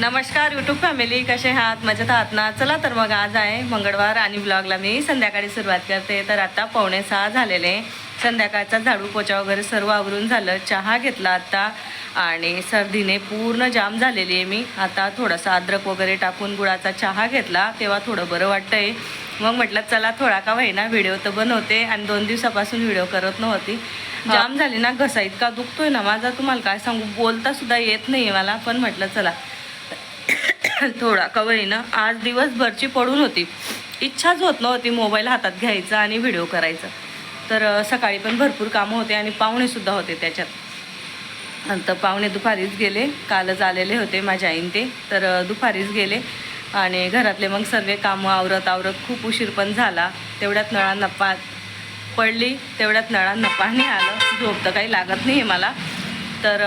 नमस्कार YouTube family कसे आहात? मजेत आहात ना? चला तर मग आज आहे मंगळवार आणि ब्लॉगला मी संध्याकाळी सुरुवात करते. तर आता पावणे सहा झालेले. संध्याकाळचा झाडू पोचा वगैरे सर्व आवरून झालं. चहा घेतला आता आणि सर्दीने पूर्ण जाम झालेली आहे मी. आता थोडासा अद्रक वगैरे टाकून गुळाचा चहा घेतला. तेव्हा थोडं बरं वाटतंय. मग म्हटलं चला थोडा का होईना व्हिडिओ तर बनवते. आणि दोन दिवसापासून व्हिडिओ करत नव्हती. जाम झाली ना घसा. इतका दुखतोय ना माझा. तुम्हाला काय सांगू? बोलता सुद्धा येत नाही मला. पण म्हटलं चला. थोडा कवळीनं. आज दिवसभरची पडून होती. इच्छाच होत नव्हती मोबाईल हातात घ्यायचा आणि व्हिडिओ करायचा. तर सकाळी पण भरपूर कामं होते आणि पाहुणेसुद्धा होते त्याच्यात. तर पाहुणे दुपारीच गेले. कालच आलेले होते माझ्या आईन ते. तर दुपारीच गेले. आणि घरातले मग सर्व कामं आवरत आवरत खूप उशीर पण झाला. तेवढ्यात नळांना पा पडली. तेवढ्यात नळांना पाणी आलं. झोप तर काही लागत नाही आहे मला. तर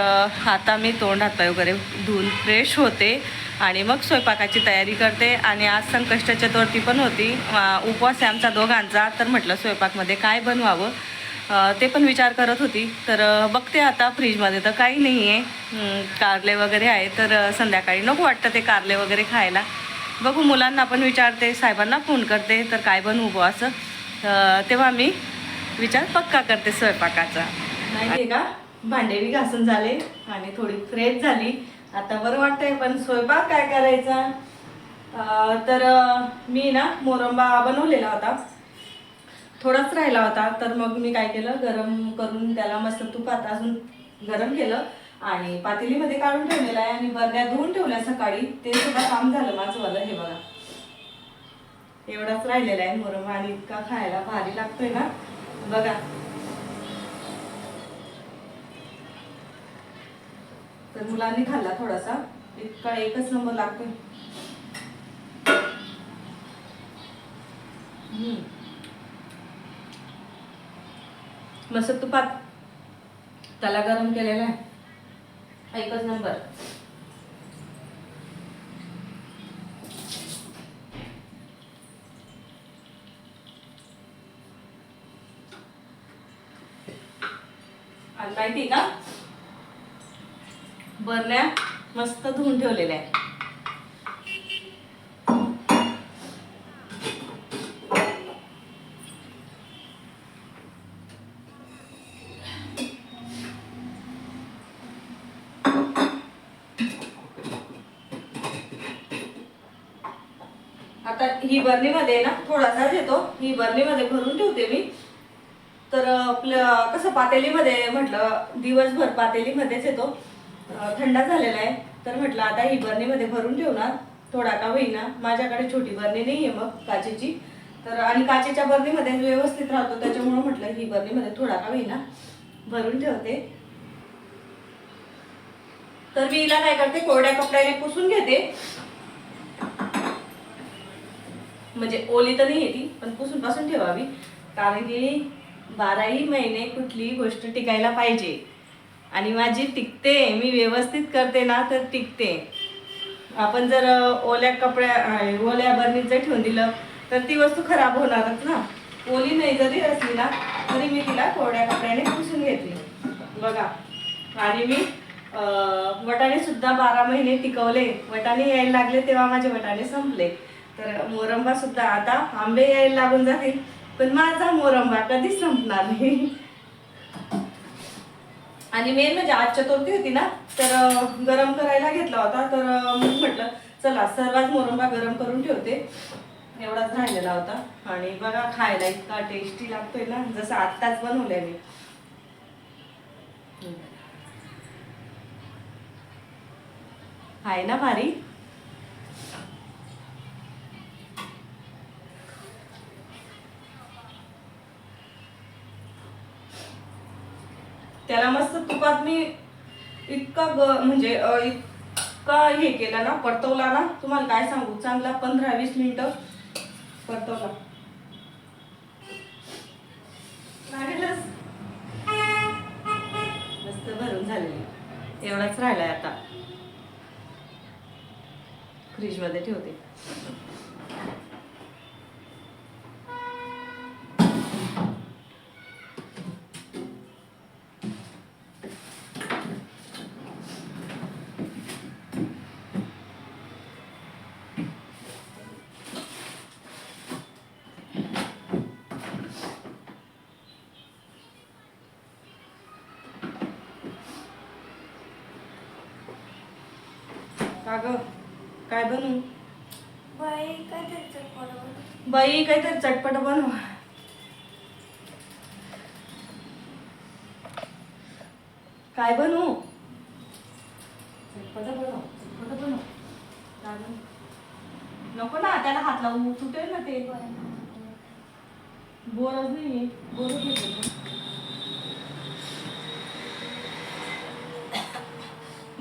आता मी तोंड हातपाय वगैरे धुवून फ्रेश होते. आणि मग स्वयंपाकाची तयारी करते आणि आज संकष्ट चतुर्थी पण होती. उपवास आहे आमचा दोघांचा. तर म्हटलं स्वयंपाकमध्ये काय बनवावं? ते पण विचार करत होती. तर बघते आता फ्रीजमध्ये तर काही नाही आहे. कारले वगैरे आहे. तर संध्याकाळी नको वाटतं ते कारले वगैरे खायला. बघू मुलांना पण विचारते साहेबांना फोन करते. तर काय बनवू बुवा असं? तेव्हा मी विचार पक्का करते स्वयंपाकाचा. नाही का? भांडे बी घासून झाले आणि थोडी फ्रेश झाली. आता बरं वाटतंय पण स्वयंपाक काय करायचा? तर मी ना मोरंबा बनवलेला होता. थोडाच राहिला होता तर मग मी काय केलं गरम करून त्याला मस्त तुपात अजून गरम केलं आणि पातेलीमध्ये काढून ठेवलेलं आहे आणि बरण्या धुवून ठेवल्या सकाळी. ते सुद्धा काम झालं माझं वालं हे बघा. एवढाच राहिलेला आहे मोरंबा आणि इतका खायला भारी लागतोय ना. बघा तर मुलांनी खाल्ला थोडासा. इतका एकच नंबर लागतोय. मस्त तुपात त्याला गरम केलेला आहे. एकच नंबर. आणि माहिती का? बरण्या मस्त धुवून ठेवलेल्या आहे आता ही बरणीमध्ये ना थोडासा येतो ही बरणीमध्ये भरून ठेवते मी. तर आपलं कसं पातेलीमध्ये म्हटलं दिवसभर पातेलीमध्येच येतो. थंड झालेला आहे. तर म्हटलं आता ही बरणीमध्ये भरून ठेवणार थोडा का होईना. माझ्याकडे छोटी बरणी नाही आहे मग काचेची. तर आणि काचेच्या बरणीमध्ये व्यवस्थित राहतो. त्याच्यामुळं म्हटलं ही बरणीमध्ये थोडा का होईना. भरून ठेवते. तर मी हिला काय करते कोरड्या कपड्याने पुसून घेते. म्हणजे ओली तर नाही येते पण पुसून पासून ठेवावी. कारण की बाराही महिने कुठलीही गोष्ट टिकायला पाहिजे. आणि माझी टिकते मी व्यवस्थित करते ना तर टिकते. आपण जर ओल्या कपड्या ओल्या बरणीत जर ठेवून दिलं तर ती वस्तू खराब होणारच ना. ओली नाही जरी असली ना तरी मी तिला कोरड्या कपड्याने पुसून घेतली बघा आणि मी वटाणे सुद्धा बारा महिने टिकवले. वटाणे यायला लागले तेव्हा माझे वटाणे संपले. तर मोरंबा सुद्धा आता आंबे यायला लागून जातील. पण माझा मोरंबा कधीच संपणार नाही? आणि मेन म्हणजे आज चतुर्थी होती ना तर गरम करायला घेतला होता. तर मी म्हटलं चला सर्वात मोरंबा गरम करून ठेवते. एवढाच राहिलेला होता. आणि बघा खायला इतका टेस्टी लागतोय ना. जसं आत्ताच बनवलंय मी. आहे ना भारी? त्याला मस्त तुपात मी इतका ग म्हणजे इतका हे केला ना परतवला ना तुम्हाला काय सांगू? चांगला पंधरा वीस मिनिटं परतवला. लागेलच. मस्त भरून झालेली. एवढाच राहिलाय आता. फ्रीजमध्ये ठेवते. का ग काय बनवू बाई काहीतरी चटपट बनव. काय बनवू चटपट बनव. चटपट बनव काय बनवू? नको ना त्याला हात लावू तुटेल ना ते बोरच नाही बोरच नाही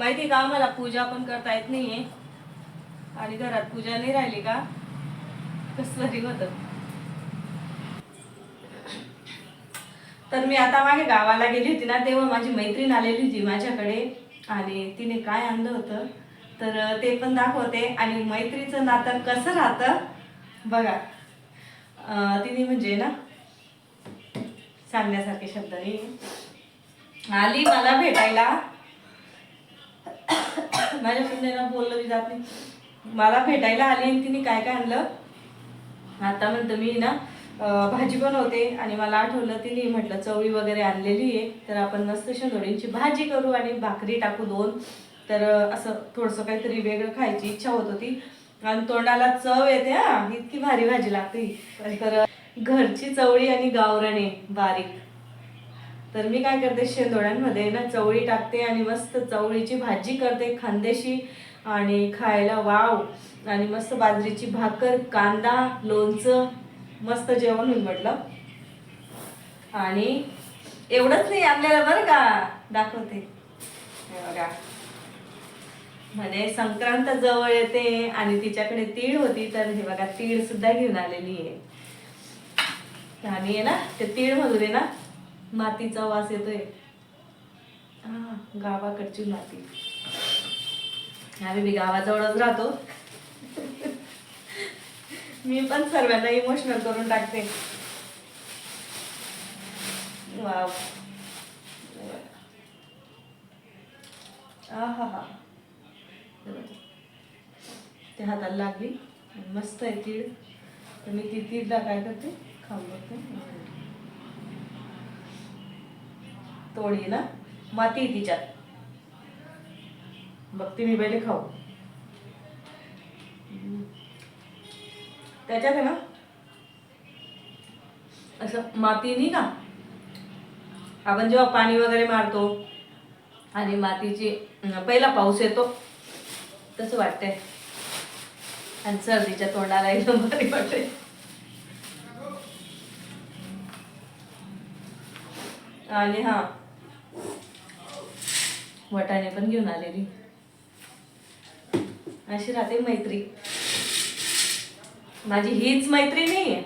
माहिती का मला पूजा पण करता येत नाहीये. आणि घरात पूजा नाही राहिली का कसं तरी होतं. तर मी आता मागे गावाला गेली होती ना तेव्हा माझी मैत्रीण आलेली होती माझ्याकडे. आणि तिने काय आणलं होतं तर ते पण दाखवते. आणि मैत्रीचं नातं कसं राहतं बघा. तिने म्हणजे ना सांगण्यासारखे शब्द नाही. आली मला भेटायला. माझ्या सुनेला बोललं बी जात नाही मला भेटायला आली आणि तिने काय काय आणलं? आता म्हणतं मी ना भाजी बनवते आणि मला आठवलं तिने म्हटलं चवळी वगैरे आणलेली आहे तर आपण मस्त शेंदोडींची भाजी करू आणि भाकरी टाकू दोन. तर असं थोडंसं काहीतरी वेगळं खायची इच्छा होत होती. आणि तोंडाला चव येते हा इतकी भारी भाजी लागते. तर घरची चवळी आणि गावरणे बारीक. तर मी काय करते शेंदोळ्यांमध्ये ना चवळी टाकते आणि मस्त चवळीची भाजी करते खांदेशी आणि खायला वाव. आणि मस्त बाजरीची भाकर कांदा लोणचं मस्त जेवण होईल म्हटलं. आणि एवढंच नाही आपल्याला बरं का? दाखवते. बघा. म्हणे संक्रांत जवळ येते आणि तिच्याकडे तीळ होती तर हे बघा तीळ सुद्धा घेऊन आलेली आहे. आणि आहे ना ते तीळ मधून आहे ना मातीचा वास येतोय. हा गावाकडची माती आम्ही मी गावाजवळच राहतो. मी पण सर्वांना इमोशनल करून टाकते. वाव. आहा ते हाताला लागली. मस्त आहे तीळ तर मी ती तीळला काय करते? खाऊन बघते. तोडी ना माती तिच्यात. बघते मी पहिले खाऊ. त्याच्यात आहे ना असं माती नाही का आपण जेव्हा पाणी वगैरे मारतो आणि मातीची पहिला पाऊस येतो तसं वाटतंय. आणि सर्दीच्या तोंडाला एकदम भारी वाटते आणि हा वटाणे पण घेऊन आलेली. अशी राहते मैत्री. माझी हीच मैत्रीण नाही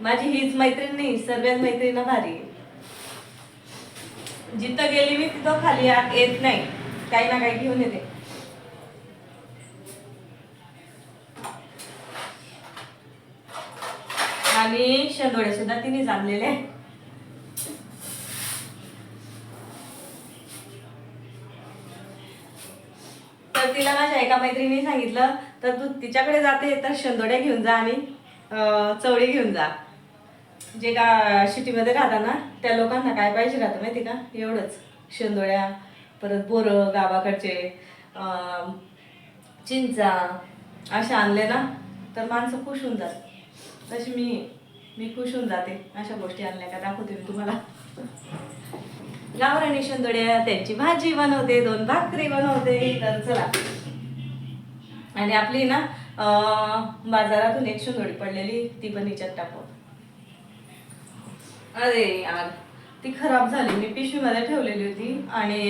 माझी हीच मैत्रीण नाही सर्वच मैत्रीण भारी आहे. जिथं गेली मी तिथं खाली आत येत नाही. काही ना काही घेऊन येते. आणि शेंदोळे सुद्धा तिने जाणलेले आहे तिला माझ्या एका मैत्रिणी सांगितलं तर तू तिच्याकडे जाते तर शेंदोड्या घेऊन जा आणि चवळी घेऊन जा. जे का सिटीमध्ये राहता ना त्या लोकांना काय पाहिजे राहतं माहिती का? एवढंच. शेंदोळ्या परत बोरं गावाकडचे चिंचा अशा आणले ना तर माणसं खुश होऊन जातात. तशी मी मी खुश होऊन जाते अशा गोष्टी आणल्या का दाखवते मी तुम्हाला. गावराणी शेंदोड्या त्यांची भाजी बनवते दोन भाकरी बनवते. तर चला. आणि आपली ना बाजारातून एक शेंदोडी पडलेली ती पण हिच्यात टाकू. अरे यार ती खराब झाली. मी पिशवीमध्ये ठेवलेली होती आणि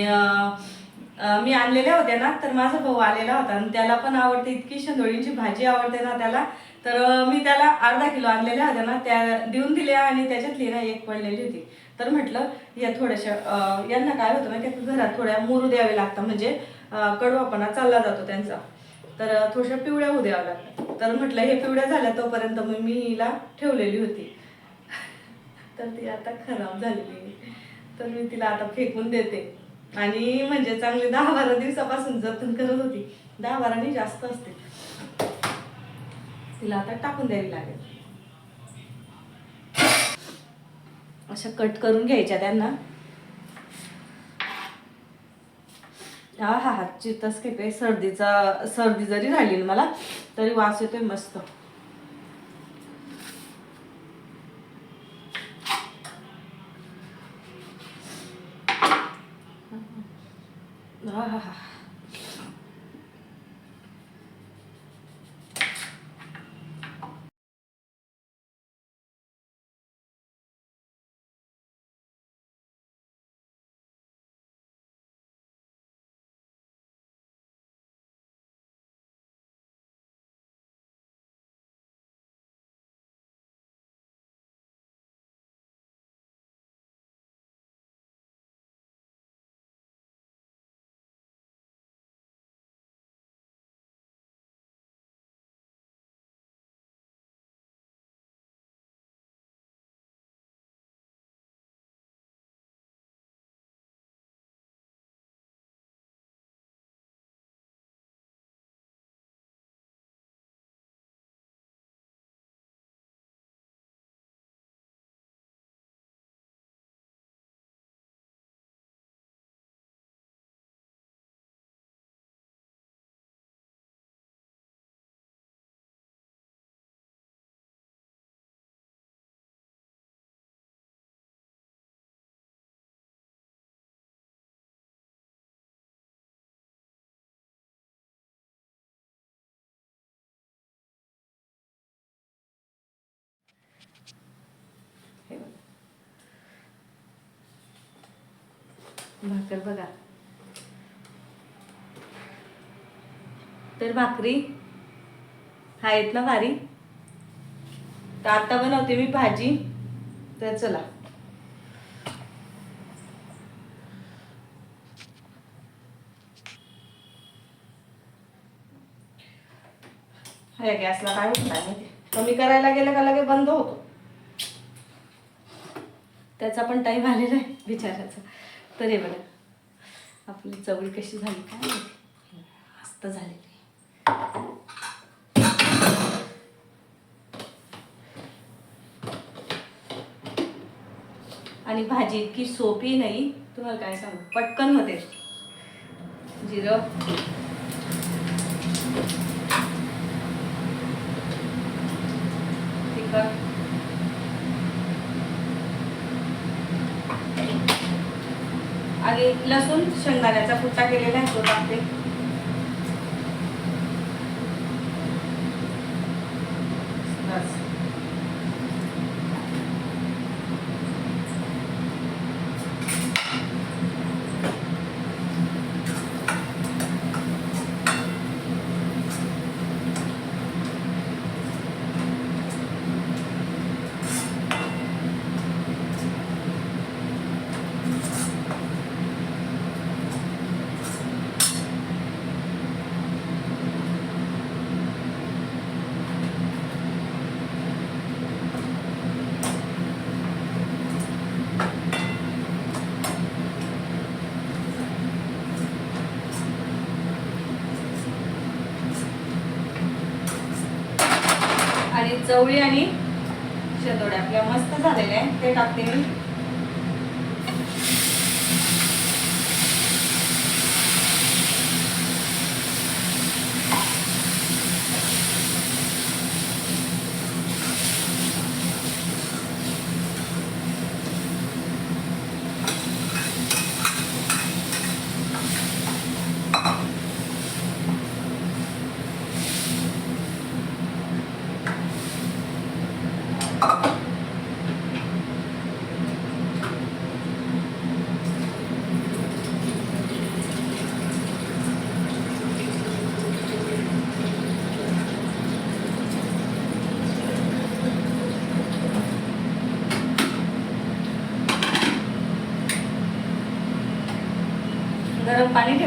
मी आणलेल्या होत्या ना तर माझा भाऊ आलेला होता आणि त्याला पण आवडते इतकी शेंदोळींची भाजी आवडते ना त्याला. तर मी त्याला अर्धा किलो आणलेल्या होत्या ना त्या देऊन दिल्या आणि त्याच्यातली ना एक पडलेली होती. तर म्हटलं या थोड्याशा यांना काय होतं ना की घरात थोड्या मुरू द्यावे लागतात. म्हणजे कडवापणा चालला जातो त्यांचा. तर थोड्याशा पिवळ्या होऊ द्याव्या लागतात. तर म्हटलं हे पिवळ्या झाल्या तोपर्यंत मग मी हिला ठेवलेली होती. तर ती आता खराब झालेली तर मी तिला आता फेकून देते. आणि म्हणजे चांगले दहा बारा दिवसापासून जतन करत होती. दहा बारानी जास्त असते. तिला आता टाकून द्यावी लागेल. अशा कट करून घ्यायच्या त्यांना. हा हा हा चितच काही सर्दीचा सर्दी जरी राहिली मला तरी वास येतोय मस्त. भाकर बघा. तर भाकरी. आहेत ना भारी तर आता बनवते मी भाजी. तर चला. ह्या गॅसला काय होत नाही कमी करायला गेलं का लगे बंद होतो? त्याचा पण टाईम आलेला आहे विचारायचा तर हे बघा. आपली चवळी कशी झाली काय मस्त झालेली. आणि भाजी इतकी सोपी नाही. तुम्हाला काय सांगू? पटकन होते. जिरं. आणि लसूण शेंगदाण्याचा पुट्टा केलेला आहे तो टाकते बस आणि चवळी आणि शेतोड्या आपल्या मस्त झालेल्या आहेत. ते टाकते मी. parece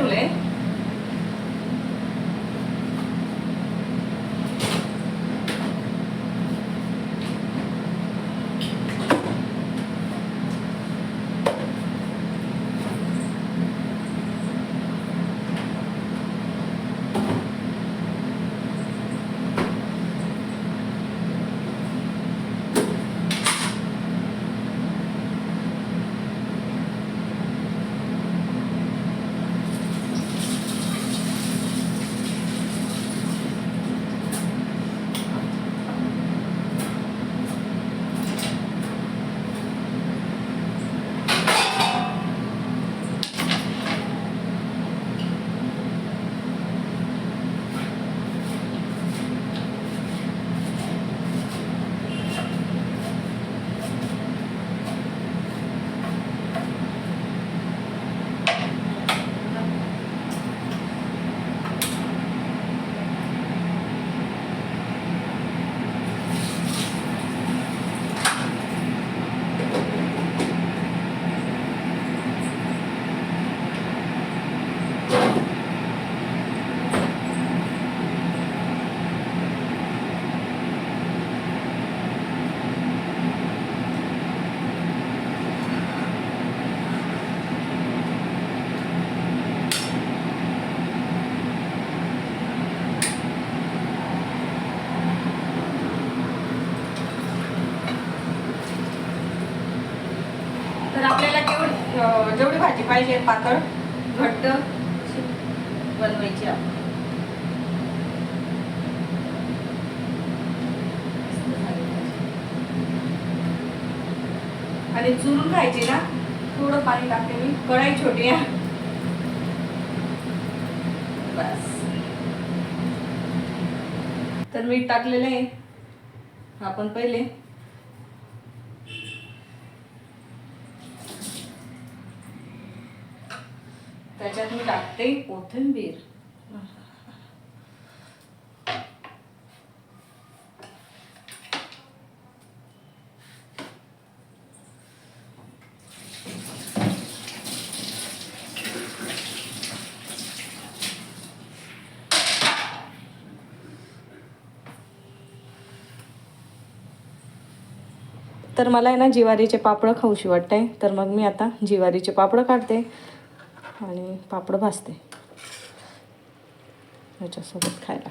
गरम पाणी जेवढी भाजी पाहिजे पातळ घट्ट बनवायची आपण आणि चुरून खायची ना थोडं पाणी टाकते मी. कढाई छोटी आहे. बस. तर मीठ टाकलेलं आहे. आपण पहिले त्याच्यात कोथिंबीर तर मला आहे ना जिवारीचे पापडं खाऊशी वाटते तर मग मी आता जिवारीचे पापडं काढते. आणि पापडं भाजते. याच्यासोबत खायला.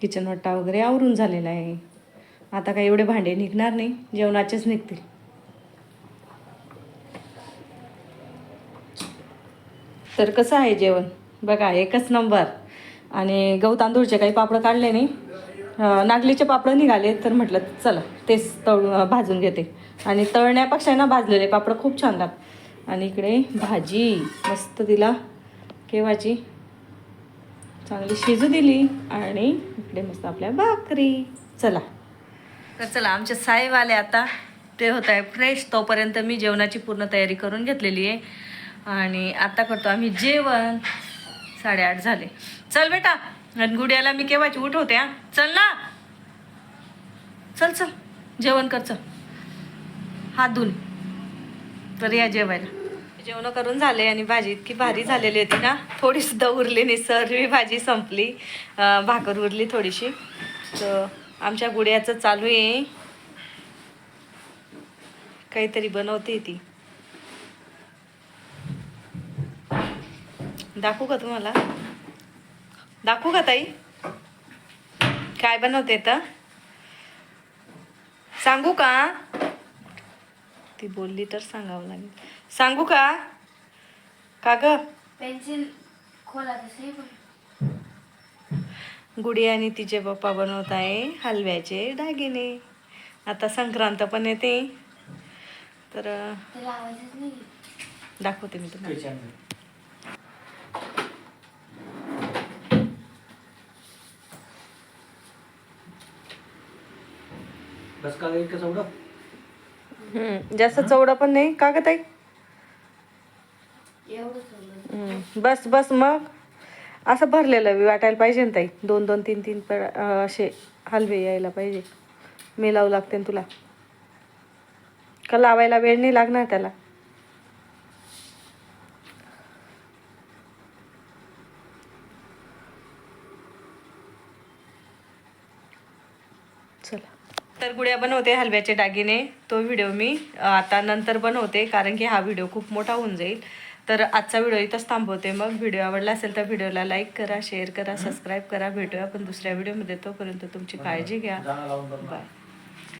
किचन वट्टा वगैरे आवरून झालेला आहे. आता काही एवढे भांडे निघणार नाही जेवणाचेच निघतील. तर कसं आहे जेवण? बघा एकच नंबर. आणि गहू तांदूळचे काही पापडं काढले नाही. नागलीचे पापडं निघाले तर म्हटलं चला तेच तळ भाजून घेते. आणि तळण्यापेक्षा ना भाजलेले पापडं खूप छान लागतात. आणि इकडे भाजी मस्त तिला केव्हाची? चांगली शिजू दिली आणि इकडे मस्त आपल्या भाकरी. चला. तर चला आमचे साहेब आले आता ते होत आहे फ्रेश तोपर्यंत मी जेवणाची पूर्ण तयारी करून घेतलेली आहे. आणि आता करतो आम्ही जेवण. साडेआठ झाले. चल बेटा आणि मी केव्हाची उठवते हा? चल ना. चल चल. जेवण कर चल. हात धुवून तर या जेवायला. जेवण करून झाले आणि भाजी इतकी भारी झालेली होती ना. थोडी सुद्धा उरली नाही सर्वी भाजी संपली. भाकर उरली थोडीशी. तर आमच्या गुड्याचं चालू आहे. काहीतरी बनवते ती. दाखवू का तुम्हाला? दाखवू का ताई? काय बनवते तर? सांगू का? ती बोलली तर सांगावं लागेल. सांगू का? का ग? पेन्सिल खोला गुडी आणि तिचे पप्पा बनवत आहे हलव्याचे दागिने. आता संक्रांत पण येते. तर दाखवते मी तुम्हाला. बस का जास्त चवडा पण नाही? का ग ताई? बस बस मग? असं भरलेलं वाटायला पाहिजे ना ताई. दोन दोन तीन तीन असे हलवे यायला पाहिजे. मेलावं लागते ना तुला. का लावायला वेळ नाही लागणार त्याला चला तर गुड्या बनवते हलव्याचे दागिने. तो व्हिडिओ मी आता नंतर बनवते कारण की हा व्हिडिओ खूप मोठा होऊन जाईल. तर आजचा व्हिडिओ इथंच थांबवते मग. व्हिडिओ आवडला असेल तर व्हिडिओला लाईक करा शेअर करा सबस्क्राईब करा. भेटूया आपण दुसऱ्या व्हिडिओमध्ये तोपर्यंत तुमची काळजी घ्या. बाय